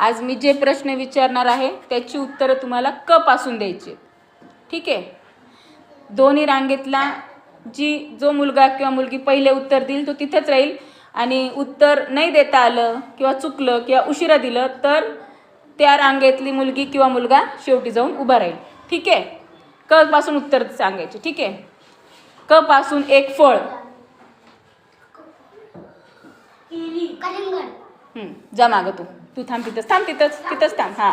आज मी जे प्रश्न विचारणार आहे त्याची उत्तरं तुम्हाला क पासून द्यायची ठीक आहे? दोन्ही रांगेतला जी जो मुलगा किंवा मुलगी पहिले उत्तर देईल तो तिथेच राहील. आणि उत्तर नाही देता आलं किंवा चुकलं किंवा उशिरा दिलं तर त्या रांगेतली मुलगी किंवा मुलगा शेवटी जाऊन उभा राहील. ठीक आहे? क पासून उत्तर सांगायचे. ठीक आहे? क पासून एक फळ. जा मागं तू. तू थांब तिथंच थांब तिथंच तिथंच थांब हां.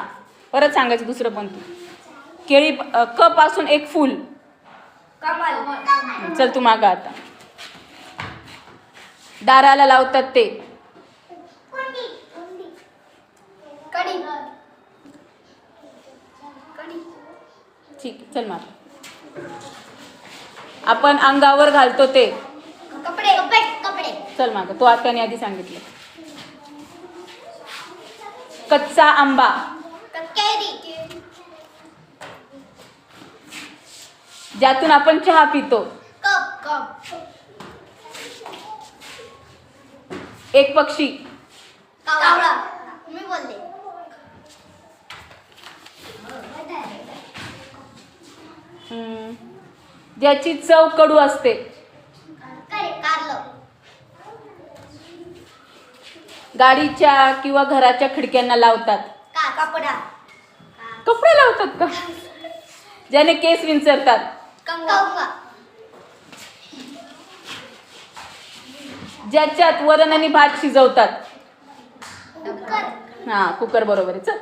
परत सांगायचं दुसरं पण तू. केळी क पासून एक फूल. चल तू मागं आता. दाराला लावतात ते. कडी कडी ठीक चल माग. आपण अंगावर घालतो ते. कपडे कपडे कपडे. चल मागं तो आत्याने आधी सांगितलं. कच्चा आंबा. ज्यातून आपण चहा पितो. एक पक्षी. ज्याची चव कडू असते. गाडीच्या किंवा घराच्या खिडक्यांना लावतात. का? कपडा. कपडे लावतात का? ज्याने केस विंचरतात. ज्याच्यात वरण आणि भात शिजवतात. कुकर. हा कुकर बरोबर आहे. चल.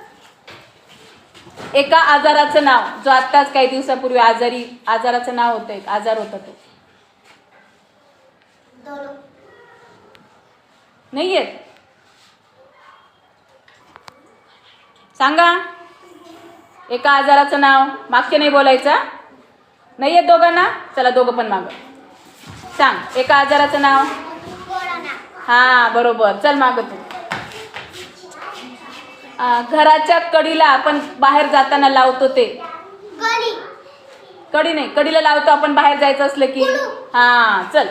एका आजाराचं नाव. जो आत्ताच काही दिवसापूर्वी आजारी आजाराचं नाव होतं एक. आजार होता तो. नाही येत सांगा. एका आजाराचं नाव मागचे नाही बोलायचं. नाही येत दोघांना चला दोघं पण माग. सांग एका आजाराचं नाव? हा बरोबर. चल माग तू. घराच्या कडीला आपण बाहेर जाताना लावतो ते. कडी. नाही कडीला लावतो आपण बाहेर जायचं असलं की. हा चल.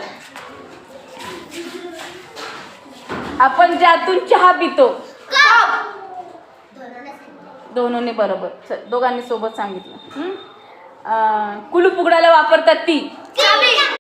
आपण ज्यातून चहा पितो दोनोंनी बरोबर. दोघांनी सोबत सांगितलं. कुलूप उघडायला वापरतात ती.